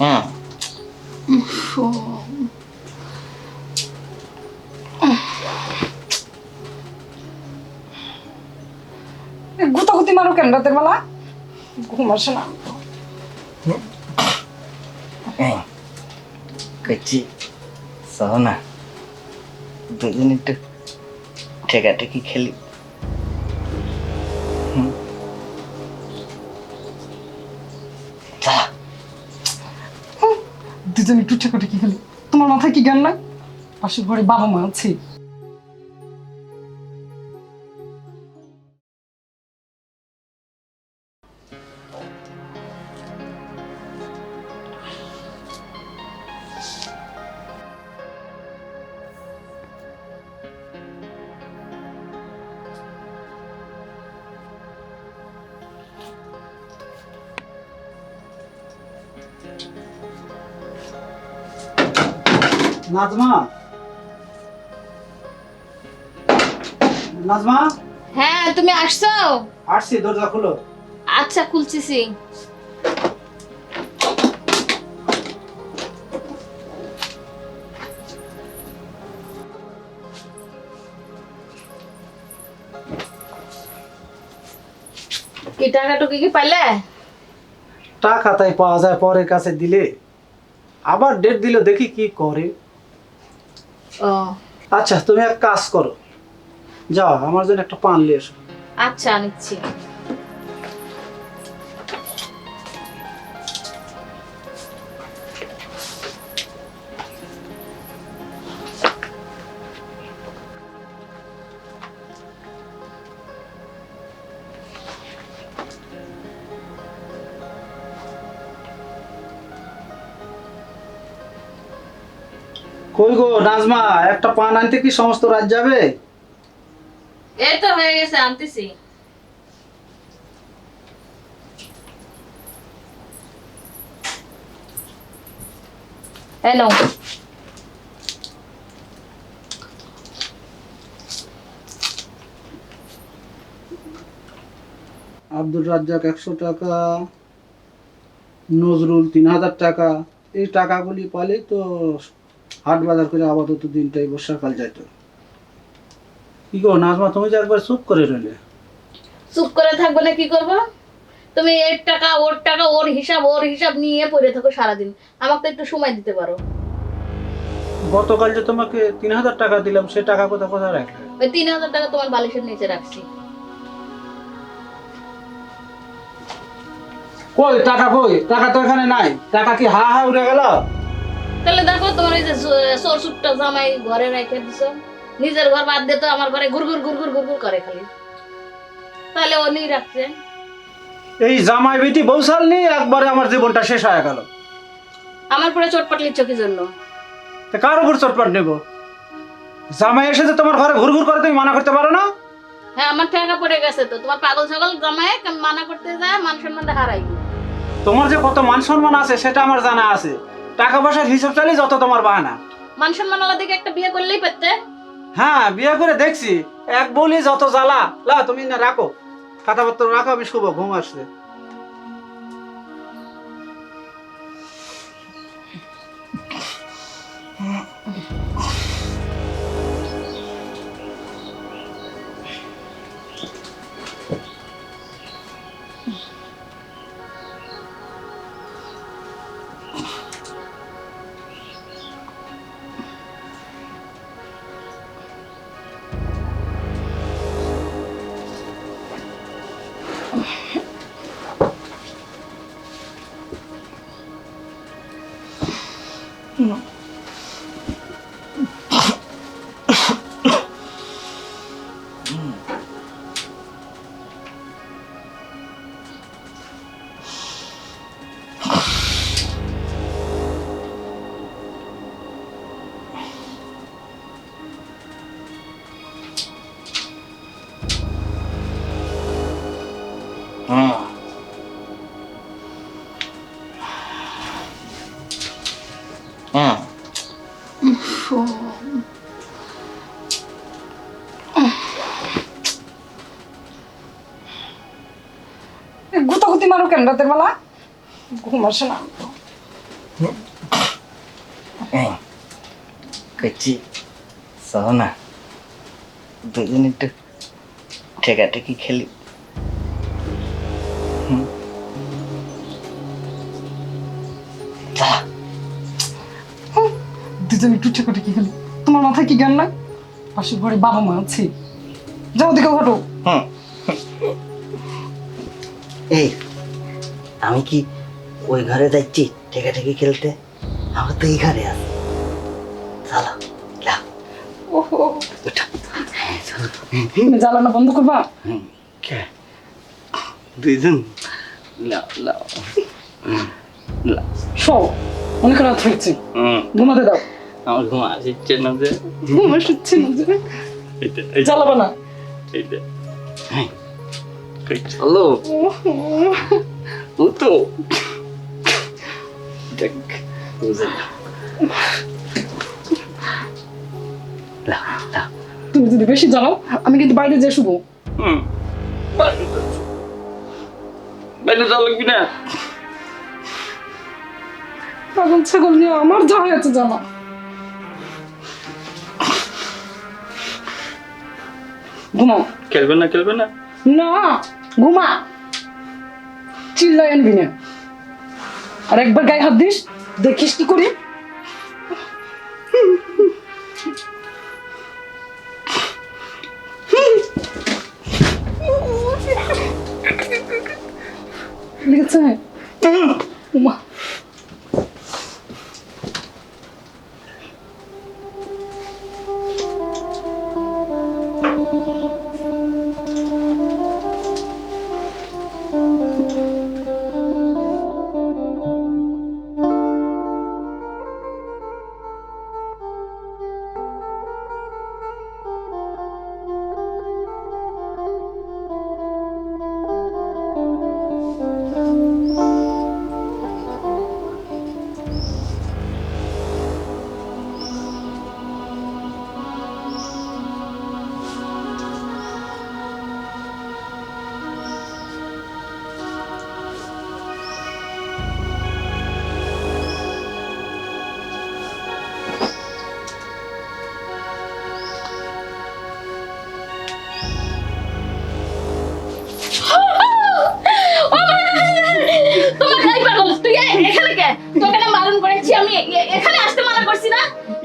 হুম গুতাগুতি মারো কেন রাতের বেলা? ঘুম আসে না। করছি সহ না দুজন একটু ঠেকাঠেকি খেলি। কি জ্ঞান নাই পাশের ঘরে বাবা মা আছে নাজমা নাজমা হ্যাঁ তুমি আসছো? আসছি দরজা খুলো। আচ্ছা খুলছিছি কি টাকা টুকি কি পাইলে? টাকা তাই পাওয়া যায় পরের কাছে দিলে। আবার ডেট দিলে দেখি কি করে। ও আচ্ছা তুমি এক কাজ করো। যাও আমার জন্য একটা পান নিয়ে এসো। আচ্ছা নিচ্ছি। কই গো নাজমা একটা পান আনতে কি সমস্ত রাত যাবে? এই তো হয়ে গেছে আনতেছি। হ্যালো আব্দুল রাজ্জাক একশো টাকা নজরুল তিন হাজার টাকা। এই টাকাগুলি পালে তো হাট বাজার করে আপাতত দিনটাই বর্ষাকাল যাইতো। কি গো নাজমা তুমি যে একবার চুপ করে রইলে। চুপ করে থাকব না কি করব? তুমি এর টাকা ওর টাকা ওর হিসাব ওর হিসাব নিয়ে পড়ে থাকো সারাদিন। আমাকে তো একটু সময় দিতে পারো। গতকাল যে তোমাকে তিন হাজার টাকা দিলাম সে টাকা কোথা কোথায় রাখলে? ওই তিন হাজার টাকা তোমার বালিশের নিচে রাখছি। কই টাকা কই? টাকা তো এখানে নাই। টাকা কি হা হা উড়ে গেল? তাহলে দেখো তোমার এই যে সোর সুটটা জামাই ঘরে রেখে দিছো। নিজের ঘর বাদ দিয়ে তো আমার ঘরে গুড়গুড় গুড়গুড় গুড়গুড় করে খালি। তাহলে ও নিয়ে রাখছে। এই জামাই বেটি বৌসাল নিয়ে একবারে আমার জীবনটা শেষ হয়ে গেল। আমার পরে চটপট লিচ্ছ কি জন্য? তা কার উপর চটপট নেব? জামাই এসে যে তোমার ঘরে ঘুরঘুর করে তুমি মানা করতে পারো না? হ্যাঁ আমার টাকা পড়ে গেছে তো। তোমার পাগল ছাগল জামাই মানা করতে যায় মান সম্মানটা হারাই তোমার যে কত মান সম্মান আছে সেটা আমার জানা আছে। টাকা পয়সার হিসাব চালি যত তোমার বাহানা। মান সম্মান আলাদা দিকে একটা বিয়ে করলেই পারতে। হ্যাঁ বিয়ে করে দেখছি। এক বলি যত জ্বালা লা তুমি না রাখো। কথাবার্তা রাখো আমি শুভ ঘুম আসছে। হুম হুম গুতাগুতি কেন রাতের বেলা? ঘুম আসে না। কচ্ছি চলো না দুজন একটু ঠেকাঠেকি খেলি। দুজন একটু ঠেকাঠেকি খেলি। তোমার মাথায় কি জ্ঞান নাই? পাশের ঘরে বাবা মা আছে। যাও দিকে ঘটো হুম। এই আমি কি ওই ঘরে যাচ্ছি ঠেকাঠেকি খেলতে? আমার তো এই ঘরে আছে। চলো জ্বালানো বন্ধ করবা? হুম, দুইজন? সব অনেক রাত হয়েছে হুম, ঘুমাতে দাও। আমার ঘুম আসছে না যে। ঘুম আসছে না যে। জ্বালাবা না। এইটা হ্যাঁ। চলো ও তো দেখ বুঝে না লাও লাও তুমি যদি বেশি জ্বালাও আমি কিন্তু বাইরে যেয়ে শুবো হুম বাইরে যাওয়া লাগবি না পাগল ছাগল নিয়ে আমার যা হয়েছে জানা ঘুমাও খেলবে না খেলবে না না ঘুমা চিল্লাই আনবি আর একবার গায়ে হাত দিস দেখিস কি করি। লেগেছে?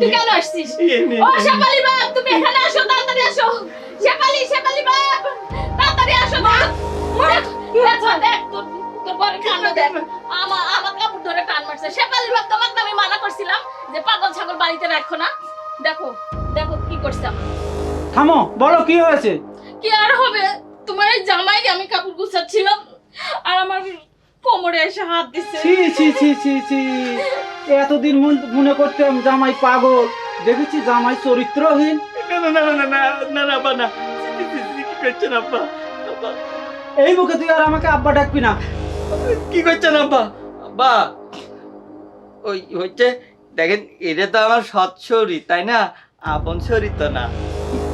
তুই কেন আসছিস? ও শেফালি বাপ তুমি এখানে আসো তাড়াতাড়ি আসো। শেফালি শেফালি বাপ তাড়াতাড়ি আসো দেখ দেখ তোর তোর বড় কাণ্ড দেখ। আমার আমার কাপড় ধরে টান মারছে। শেফালি বাপ তোমাকে আমি মানা করছিলাম যে পাগল ছাগল বাড়িতে রাখো না। দেখো দেখো কি করছিলাম থামো বলো কি হয়েছে? কি আর হবে? তোমার এই জামাই আমি কাপড় গুছাচ্ছিলাম। আর আমার কোমরে এসে হাত দিচ্ছে ছি ছি ছি ছি ছি। এতদিন মন- মনে করতাম জামাই পাগল। দেখেছি জামাই চরিত্রহীন। না না না না না না না আব্বা না। কি করছেন আব্বা? আব্বা। এই মুখে তুই আর আমাকে আব্বা ডাকবি না। কি করছেন আব্বা? আব্বা ওই হচ্ছে দেখেন এটা তো আমার সৎ শরীর তাই না? আপন শরীর তো না।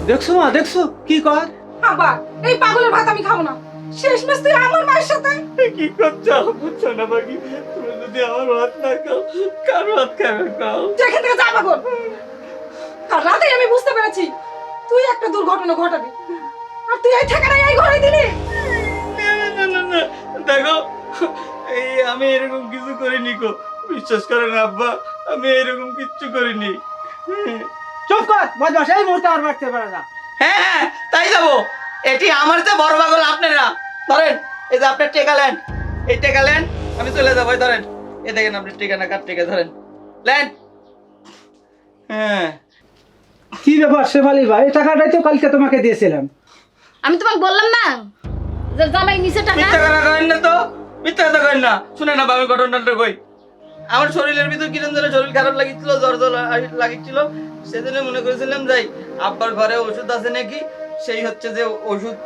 দেখছ মা দেখছ? কি কর? আবার এই পাগলের ভাত আমি খাব না। শেষ মেশ তুই আমার মায়ের সাথে? কি করছ? বুঝছ না বাকি? তুমি যদি আমার হাত না খাও কার হাত খাবে খাও? যেখান থেকে যা পাগল। কাল রাতেই আমি বুঝতে পেরেছি তুই একটা দুর্ঘটনা ঘটাবি। আর তুই এই ঠিকানায় এই ঘরে দিলি? না না না না দেখো এই আমি এরকম কিছু করিনি গো। বিশ্বাস করেন আব্বা আমি এরকম কিচ্ছু করিনি। চুপ কর বদমাস এই মুহূর্তে আর বাড়তে পারে না হ্যাঁ হ্যাঁ তাই যাব। এটি আমার চেয়ে বড় পাগল আপনারা। ধরেন এই যে আপনার টেকা লেন এই টেকা লেন আমি চলে যাব ধরেন। এ দেখেন আপনি টেকা না কার টেকা ধরেন। লেন। হ্যাঁ। কি ব্যাপার শেফালি ভাই? এই টাকাটাই তো কালকে তোমাকে দিয়েছিলাম। আমি তোমাকে বললাম না যে জামাই নিচে টাকা? মিথ্যা কথা করেন না তো। মিথ্যা কথা করেন না। শুনে না আমি ঘটনাটা কই। আমার শরীরের ভিতর কিরম যেন শরীর খারাপ লাগিছিল জ্বর জ্বর লাগিছিল। সেদিনে মনে করেছিলাম যাই আব্বার ঘরে ওষুধ আছে নাকি? সেই হচ্ছে যে ওষুধ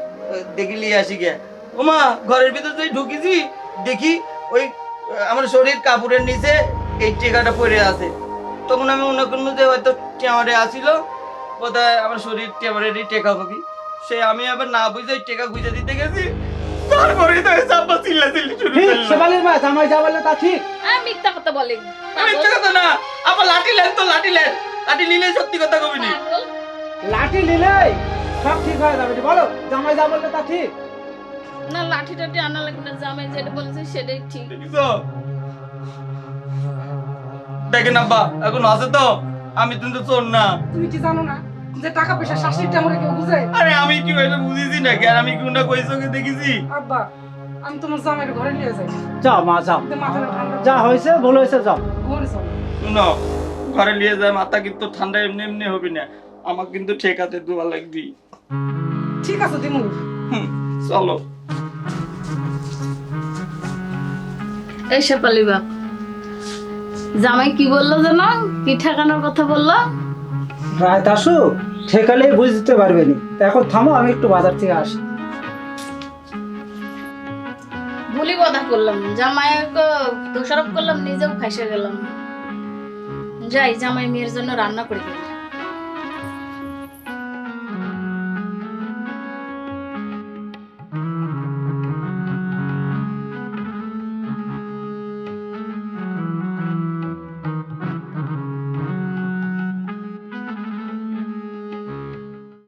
দেখি নিয়ে আসি গে ওমা ঘরের ভিতর তুই ঢুকিছি দেখি ওই আমার শরীর কাপড়ের নিচে এই টেকাটা পড়ে আছে। তখন আমি মনে করলাম যে হয়তো টেমারে আসিল বোধহয় আমার শরীর টেমারেরই টেকা হবি সে আমি আবার না বুঝে ওই টেকা গুঁজে দিতে গেছি তারপরে তো চাপা চিল্লা চিল্লি শুরু ঠিক করলাম মা জামাই যা বললে তা ঠিক। আমি মিথ্যা কথা বলে মিথ্যে কথা না আবার লাঠি লেন তো লাঠি লেন। লাঠি নিলে সত্যি কথা কবি নি। লাঠি নিলে সব ঠিক হয়ে যাবে বলো জামাই যা বললে তা ঠিক? না লাঠি টাঠি আনা লাগবে না জামাই যেটা বলেছে সেটাই ঠিক। দেখেন আব্বা এখন আছে তো আমি কিন্তু চোর না। তুমি কি জানো না যে টাকা পয়সা আমার কেউ বুঝে? আরে আমি কি এটা বুঝেছি নাকি? আর আমি কোনটা কইছো কি দেখেছি? আব্বা আমি তোমার জামাইয়ের ঘরে নিয়ে যাই। যাও মা যাও ঠান্ডা যা হয়েছে ভুল হয়েছে যাও ঘরে যাও শুনো ঘরে নিয়ে যায় মাথা কিন্তু ঠান্ডা এমনি এমনি হবে না। আমার কিন্তু ঠেকাতে দুয়া লাগবি। ঠিক আছে হুম, চলো। এই শেফালি বাপ জামাই কি বলল জানো? কি ঠেকানোর কথা বলল? আসুক ঠেকালেই বুঝতে পারবে নি। এখন থামো আমি একটু বাজার থেকে আসি। ভুলি কথা করলাম জামাইকে দোষারোপ করলাম নিজেও ফাইসে গেলাম। যাই জামাই মেয়ের জন্য রান্না করে দিলাম।